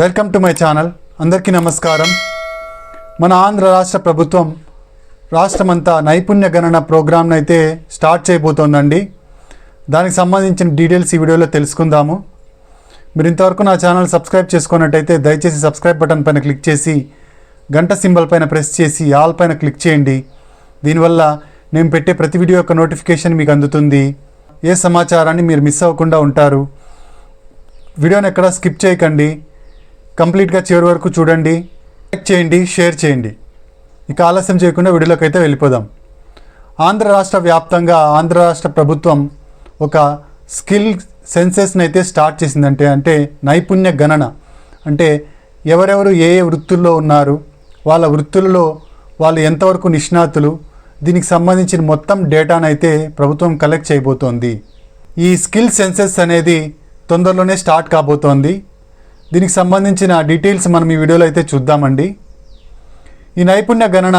Welcome to my channel. అందరికీ నమస్కారం. మన ఆంధ్ర రాష్ట్ర ప్రభుత్వం రాష్ట్రమంతా నైపుణ్య గణన ప్రోగ్రామ్ను అయితే స్టార్ట్ చేయబోతోందండి. దానికి సంబంధించిన డీటెయిల్స్ ఈ వీడియోలో తెలుసుకుందాము. మీరు ఇంతవరకు నా ఛానల్ సబ్స్క్రైబ్ చేసుకున్నట్టయితే దయచేసి సబ్స్క్రైబ్ బటన్ పైన క్లిక్ చేసి గంట సింబల్ పైన ప్రెస్ చేసి ఆల్ పైన క్లిక్ చేయండి. దీనివల్ల నేను పెట్టే ప్రతి వీడియో యొక్క నోటిఫికేషన్ మీకు అందుతుంది. ఏ సమాచారాన్ని మీరు మిస్ అవ్వకుండా ఉంటారు. వీడియోని ఎక్కడ స్కిప్ చేయకండి. కంప్లీట్గా చివరి వరకు చూడండి. లైక్ చేయండి షేర్ చేయండి. ఇక ఆలస్యం చేయకుండా వీడియోలోకి అయితే వెళ్ళిపోదాం. ఆంధ్ర రాష్ట్ర వ్యాప్తంగా ఆంధ్ర రాష్ట్ర ప్రభుత్వం ఒక స్కిల్ సెన్సెస్ని అయితే స్టార్ట్ చేసిందంటే అంటే నైపుణ్య గణన. అంటే ఎవరెవరు ఏ ఏ వృత్తుల్లో ఉన్నారు వాళ్ళ వృత్తులలో వాళ్ళు ఎంతవరకు నిష్ణాతులు దీనికి సంబంధించిన మొత్తం డేటాను అయితే ప్రభుత్వం కలెక్ట్ చేయబోతోంది. ఈ స్కిల్ సెన్సెస్ అనేది తొందరలోనే స్టార్ట్ కాబోతోంది. దీనికి సంబంధించిన డీటెయిల్స్ మనం ఈ వీడియోలో అయితే చూద్దామండి. ఈ నైపుణ్య గణన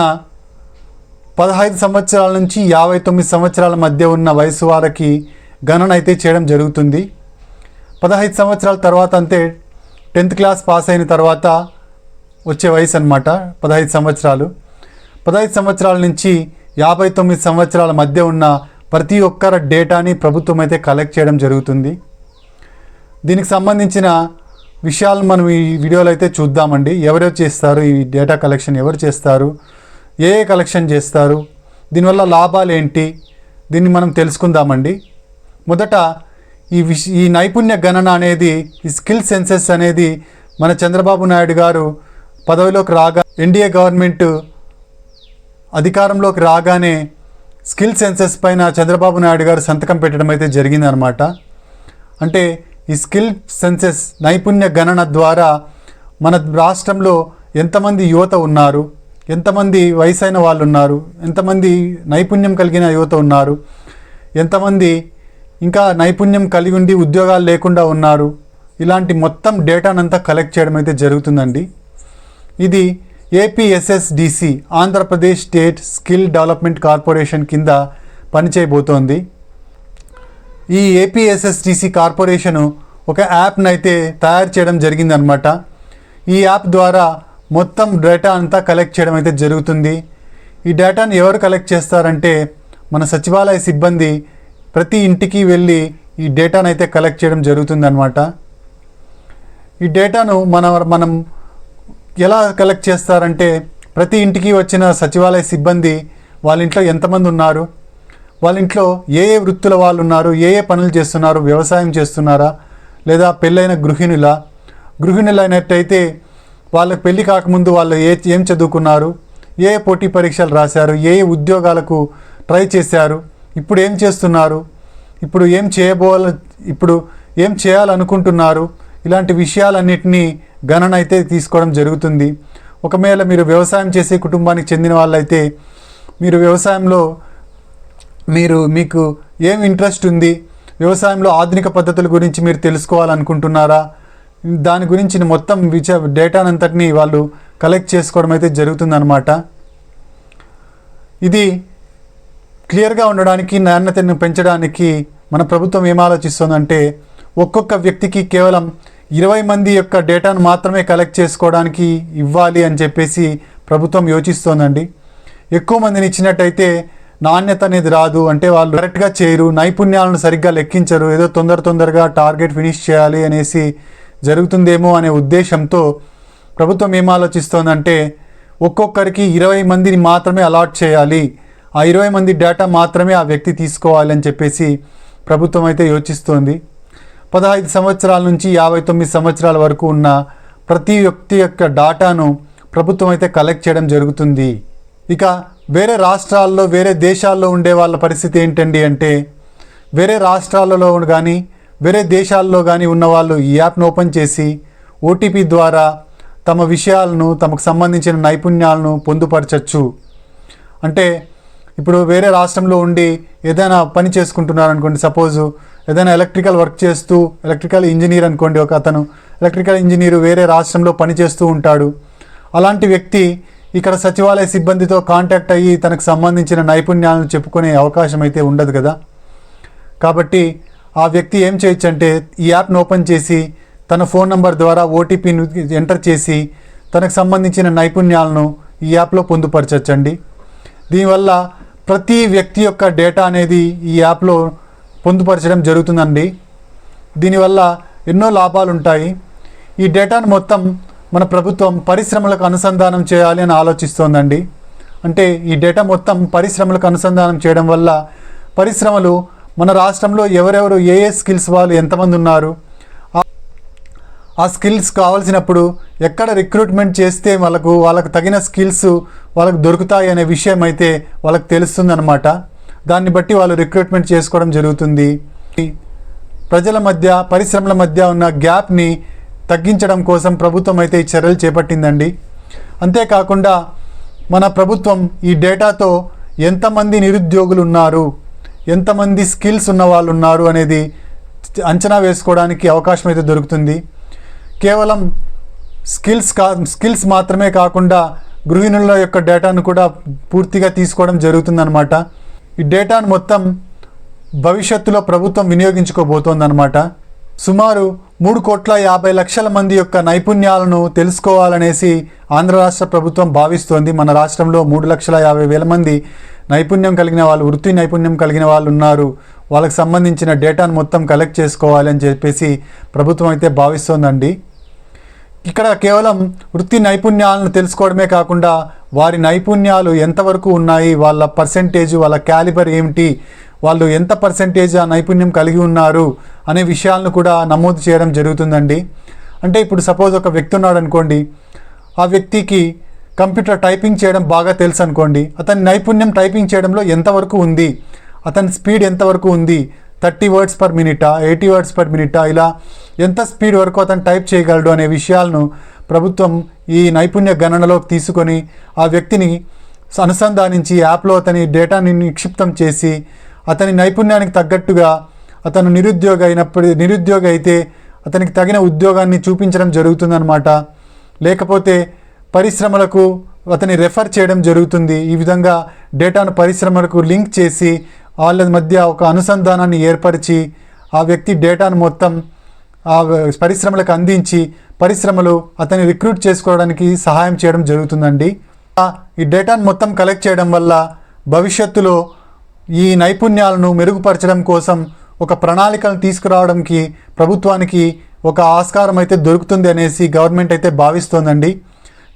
పదహైదు సంవత్సరాల నుంచి యాభై తొమ్మిది సంవత్సరాల మధ్య ఉన్న వయసు వారికి గణన అయితే చేయడం జరుగుతుంది. పదహైదు సంవత్సరాల తర్వాత అంతే టెన్త్ క్లాస్ పాస్ అయిన తర్వాత వచ్చే వయసు అనమాట పదహైదు సంవత్సరాలు. పదహైదు సంవత్సరాల నుంచి యాభై తొమ్మిది సంవత్సరాల మధ్య ఉన్న ప్రతి ఒక్కరి డేటాని ప్రభుత్వం అయితే కలెక్ట్ చేయడం జరుగుతుంది. దీనికి సంబంధించిన విషయాలు మనం ఈ వీడియోలో అయితే చూద్దామండి. ఎవరెవరు చేస్తారు? ఈ డేటా కలెక్షన్ ఎవరు చేస్తారు? ఏ ఏ కలెక్షన్ చేస్తారు? దీనివల్ల లాభాలు ఏంటి? దీన్ని మనం తెలుసుకుందామండి. మొదట ఈ విష ఈ నైపుణ్య గణన అనేది ఈ స్కిల్ సెన్సెస్ అనేది మన చంద్రబాబు నాయుడు గారు పదవిలోకి రాగా ఎన్డీఏ గవర్నమెంట్ అధికారంలోకి రాగానే స్కిల్ సెన్సెస్ పైన చంద్రబాబు నాయుడు గారు సంతకం పెట్టడం అయితే జరిగిందనమాట. అంటే ఈ స్కిల్ సెన్సెస్ నైపుణ్య గణన ద్వారా మన రాష్ట్రంలో ఎంతమంది యువత ఉన్నారు ఎంతమంది వయసైన వాళ్ళు ఉన్నారు ఎంతమంది నైపుణ్యం కలిగిన యువత ఉన్నారు ఎంతమంది ఇంకా నైపుణ్యం కలిగి ఉండి ఉద్యోగాలు లేకుండా ఉన్నారు ఇలాంటి మొత్తం డేటానంతా కలెక్ట్ చేయడం అయితే జరుగుతుందండి. ఇది APSSDC Andhra Pradesh state skill development corporation కింద పనిచేయబోతోంది. ఈ ఏపీఎస్ఎస్టీసీ కార్పొరేషను ఒక యాప్ను అయితే తయారు చేయడం జరిగిందనమాట ఈ యాప్ ద్వారా మొత్తం డేటా అంతా కలెక్ట్ చేయడం అయితే జరుగుతుంది. ఈ డేటాను ఎవరు కలెక్ట్ చేస్తారంటే మన సచివాలయ సిబ్బంది ప్రతి ఇంటికి వెళ్ళి ఈ డేటాను అయితే కలెక్ట్ చేయడం జరుగుతుందన్నమాట. ఈ డేటాను మన మనం ఎలా కలెక్ట్ చేస్తారంటే ప్రతి ఇంటికి వచ్చిన సచివాలయ సిబ్బంది వాళ్ళ ఇంట్లో ఎంతమంది ఉన్నారు వాళ్ళ ఇంట్లో ఏ ఏ వృత్తుల వాళ్ళు ఉన్నారు ఏ ఏ పనులు చేస్తున్నారు వ్యవసాయం చేస్తున్నారా లేదా పెళ్ళైన గృహిణుల? గృహిణులు అయినట్టయితే వాళ్ళకి పెళ్ళి కాకముందు వాళ్ళు ఏ ఏం చదువుకున్నారు ఏ ఏ పోటీ పరీక్షలు రాశారు ఏ ఏ ఉద్యోగాలకు ట్రై చేశారు ఇప్పుడు ఏం చేస్తున్నారు ఇప్పుడు ఏం చేయబోల ఇప్పుడు ఏం చేయాలనుకుంటున్నారు ఇలాంటి విషయాలన్నింటినీ గణన అయితే తీసుకోవడం జరుగుతుంది. ఒకవేళ మీరు వ్యవసాయం చేసే కుటుంబానికి చెందిన వాళ్ళైతే మీరు వ్యవసాయంలో మీరు మీకు ఏం ఇంట్రెస్ట్ ఉంది? వ్యవసాయంలో ఆధునిక పద్ధతుల గురించి మీరు తెలుసుకోవాలనుకుంటున్నారా? దాని గురించి మొత్తం విచ డేటానంతటిని వాళ్ళు కలెక్ట్ చేసుకోవడం అయితే జరుగుతుందన్నమాట. ఇది క్లియర్గా ఉండడానికి నాణ్యతను పెంచడానికి మన ప్రభుత్వం ఏం ఆలోచిస్తుందంటే ఒక్కొక్క వ్యక్తికి కేవలం ఇరవై మంది యొక్క డేటాను మాత్రమే కలెక్ట్ చేసుకోవడానికి ఇవ్వాలి అని చెప్పేసి ప్రభుత్వం యోచిస్తోందండి. ఎక్కువ మందిని ఇచ్చినట్టయితే నాణ్యత అనేది రాదు అంటే వాళ్ళు కరెక్ట్గా చేయరు నైపుణ్యాలను సరిగ్గా లెక్కించరు ఏదో తొందర తొందరగా టార్గెట్ ఫినిష్ చేయాలి అనేసి జరుగుతుందేమో అనే ఉద్దేశంతో ప్రభుత్వం ఏం ఆలోచిస్తోందంటే ఒక్కొక్కరికి ఇరవై మందిని మాత్రమే అలాట్ చేయాలి. ఆ ఇరవై మంది డేటా మాత్రమే ఆ వ్యక్తి తీసుకోవాలి అని చెప్పేసి ప్రభుత్వం అయితే యోచిస్తోంది. పదహైదు సంవత్సరాల నుంచి యాభై తొమ్మిది సంవత్సరాల వరకు ఉన్న ప్రతి వ్యక్తి యొక్క డాటాను ప్రభుత్వం అయితే కలెక్ట్ చేయడం జరుగుతుంది. ఇక వేరే రాష్ట్రాల్లో వేరే దేశాల్లో ఉండే వాళ్ళ పరిస్థితి ఏంటండి అంటే వేరే రాష్ట్రాలలో కానీ వేరే దేశాల్లో కానీ ఉన్న వాళ్ళు ఈ యాప్ను ఓపెన్ చేసి ఓటీపీ ద్వారా తమ విషయాలను తమకు సంబంధించిన నైపుణ్యాలను పొందుపరచచ్చు. అంటే ఇప్పుడు వేరే రాష్ట్రంలో ఉండి ఏదైనా పని చేసుకుంటున్నారు అనుకోండి సపోజు ఏదైనా ఎలక్ట్రికల్ వర్క్ చేస్తూ ఎలక్ట్రికల్ ఇంజనీర్ అనుకోండి ఒక అతను ఎలక్ట్రికల్ ఇంజనీర్ వేరే రాష్ట్రంలో పని చేస్తూ ఉంటాడు. అలాంటి వ్యక్తి ఇక్కడ సచివాలయ సిబ్బందితో కాంటాక్ట్ అయ్యి తనకు సంబంధించిన నైపుణ్యాలను చెప్పుకునే అవకాశం అయితే ఉండదు కదా. కాబట్టి ఆ వ్యక్తి ఏం చేయొచ్చు అంటే ఈ యాప్ను ఓపెన్ చేసి తన ఫోన్ నంబర్ ద్వారా ఓటీపీని ఎంటర్ చేసి తనకు సంబంధించిన నైపుణ్యాలను ఈ యాప్లో పొందుపరచచ్చండి. దీనివల్ల ప్రతి వ్యక్తి యొక్క డేటా అనేది ఈ యాప్లో పొందుపరచడం జరుగుతుందండి. దీనివల్ల ఎన్నో లాభాలు ఉంటాయి ఈ డేటాను మొత్తం మన ప్రభుత్వం పరిశ్రమలకు అనుసంధానం చేయాలి అని ఆలోచిస్తోందండి. అంటే ఈ డేటా మొత్తం పరిశ్రమలకు అనుసంధానం చేయడం వల్ల పరిశ్రమలు మన రాష్ట్రంలో ఎవరెవరు ఏ ఏ స్కిల్స్ వాళ్ళు ఎంతమంది ఉన్నారు ఆ- స్కిల్స్ కావాల్సినప్పుడు ఎక్కడ రిక్రూట్మెంట్ చేస్తే వాళ్ళకు వాళ్ళకు తగిన స్కిల్స్ వాళ్ళకు దొరుకుతాయి అనే విషయం అయితే వాళ్ళకి తెలుస్తుందన్నమాట. దాన్ని బట్టి వాళ్ళు రిక్రూట్మెంట్ చేసుకోవడం జరుగుతుంది. ప్రజల మధ్య పరిశ్రమల మధ్య ఉన్న గ్యాప్ని తగ్గించడం కోసం ప్రభుత్వం అయితే ఈ చర్యలు చేపట్టిందండి. అంతేకాకుండా మన ప్రభుత్వం ఈ డేటాతో ఎంతమంది నిరుద్యోగులు ఉన్నారు ఎంతమంది స్కిల్స్ ఉన్న వాళ్ళు ఉన్నారు అనేది అంచనా వేసుకోవడానికి అవకాశం అయితే దొరుకుతుంది. కేవలం స్కిల్స్ కా స్కిల్స్ మాత్రమే కాకుండా గృహిణుల యొక్క డేటాను కూడా పూర్తిగా తీసుకోవడం జరుగుతుందన్నమాట. ఈ డేటాను మొత్తం భవిష్యత్తులో ప్రభుత్వం వినియోగించుకోబోతోందన్నమాట. సుమారు మూడు కోట్ల యాభై లక్షల మంది యొక్క నైపుణ్యాలను తెలుసుకోవాలనేసి ఆంధ్ర రాష్ట్ర ప్రభుత్వం భావిస్తోంది. మన రాష్ట్రంలో మూడు లక్షల యాభై వేల మంది నైపుణ్యం కలిగిన వాళ్ళు వృత్తి నైపుణ్యం కలిగిన వాళ్ళు ఉన్నారు. వాళ్ళకి సంబంధించిన డేటాను మొత్తం కలెక్ట్ చేసుకోవాలి అని చెప్పేసి ప్రభుత్వం అయితే భావిస్తోందండి. ఇక్కడ కేవలం వృత్తి నైపుణ్యాలను తెలుసుకోవడమే కాకుండా వారి నైపుణ్యాలు ఎంతవరకు ఉన్నాయి వాళ్ళ పర్సెంటేజ్ వాళ్ళ క్యాలిబర్ ఏమిటి వాళ్ళు ఎంత పర్సంటేజ్ ఆ నైపుణ్యం కలిగి ఉన్నారు అనే విషయాలను కూడా నమోదు చేయడం జరుగుతుందండి. అంటే ఇప్పుడు సపోజ్ ఒక వ్యక్తి ఉన్నాడు అనుకోండి ఆ వ్యక్తికి కంప్యూటర్ టైపింగ్ చేయడం బాగా తెలుసు అనుకోండి అతని నైపుణ్యం టైపింగ్ చేయడంలో ఎంతవరకు ఉంది అతని స్పీడ్ ఎంతవరకు ఉంది థర్టీ వర్డ్స్ పర్ మినిటా ఎయిటీ వర్డ్స్ పర్ మినిటా ఇలా ఎంత స్పీడ్ వరకు అతను టైప్ చేయగలడు అనే విషయాలను ప్రభుత్వం ఈ నైపుణ్య గణనలోకి తీసుకొని ఆ వ్యక్తిని అనుసంధానించి యాప్లో అతని డేటాని నిక్షిప్తం చేసి అతని నైపుణ్యానికి తగ్గట్టుగా అతను నిరుద్యోగ అయినప్పుడు నిరుద్యోగ అయితే అతనికి తగిన ఉద్యోగాన్ని చూపించడం జరుగుతుందన్నమాట. లేకపోతే పరిశ్రమలకు అతని రెఫర్ చేయడం జరుగుతుంది. ఈ విధంగా డేటాను పరిశ్రమలకు లింక్ చేసి వాళ్ళ మధ్య ఒక అనుసంధానాన్ని ఏర్పరిచి ఆ వ్యక్తి డేటాను మొత్తం ఆ పరిశ్రమలకు అందించి పరిశ్రమలు అతన్ని రిక్రూట్ చేసుకోవడానికి సహాయం చేయడం జరుగుతుందండి. ఈ డేటాను మొత్తం కలెక్ట్ చేయడం వల్ల భవిష్యత్తులో ఈ నైపుణ్యాలను మెరుగుపరచడం కోసం ఒక ప్రణాళికను తీసుకురావడానికి ప్రభుత్వానికి ఒక ఆస్కారం అయితే దొరుకుతుంది అనేసి గవర్నమెంట్ అయితే భావిస్తోందండి.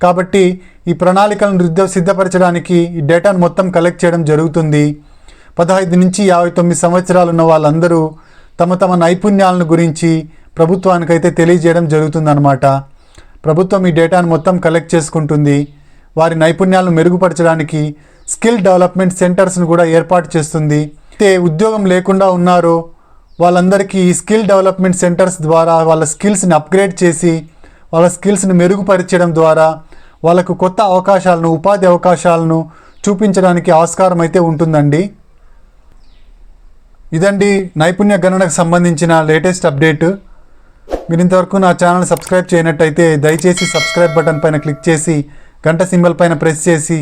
కాబట్టి ఈ ప్రణాళికలను సిద్ధపరచడానికి ఈ డేటాను మొత్తం కలెక్ట్ చేయడం జరుగుతుంది. పదహైదు నుంచి యాభై తొమ్మిది సంవత్సరాలు ఉన్న వాళ్ళందరూ తమ తమ నైపుణ్యాలను గురించి ప్రభుత్వానికైతే తెలియజేయడం జరుగుతుందన్నమాట. ప్రభుత్వం ఈ డేటాను మొత్తం కలెక్ట్ చేసుకుంటుంది. వారి నైపుణ్యాలను మెరుగుపరచడానికి స్కిల్ డెవలప్మెంట్ సెంటర్స్ను కూడా ఏర్పాటు చేస్తుంది. అయితే ఉద్యోగం లేకుండా ఉన్నారో. వాళ్ళందరికీ ఈ స్కిల్ డెవలప్మెంట్ సెంటర్స్ ద్వారా వాళ్ళ స్కిల్స్ని అప్గ్రేడ్ చేసి వాళ్ళ స్కిల్స్ని మెరుగుపరచడం ద్వారా వాళ్ళకు కొత్త అవకాశాలను ఉపాధి అవకాశాలను చూపించడానికి ఆస్కారం అయితే ఉంటుందండి. ఇదండి నైపుణ్య గణనకు సంబంధించిన లేటెస్ట్ అప్డేట్. మీరు ఇంతవరకు నా ఛానల్ సబ్స్క్రైబ్ చేయనట్టయితే దయచేసి సబ్స్క్రైబ్ బటన్ పైన క్లిక్ చేసి గంట సింబల్ పైన ప్రెస్ చేసి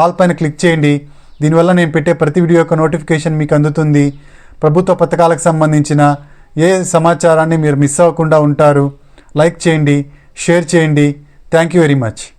ఆల్ పైన క్లిక్ చేయండి. దీనివల్ల నేను పెట్టే ప్రతి వీడియో యొక్క నోటిఫికేషన్ మీకు అందుతుంది. ప్రభుత్వ పథకాలకు సంబంధించిన ఏ సమాచారాన్ని మీరు మిస్ అవ్వకుండా ఉంటారు. లైక్ చేయండి షేర్ చేయండి. Thank you very much.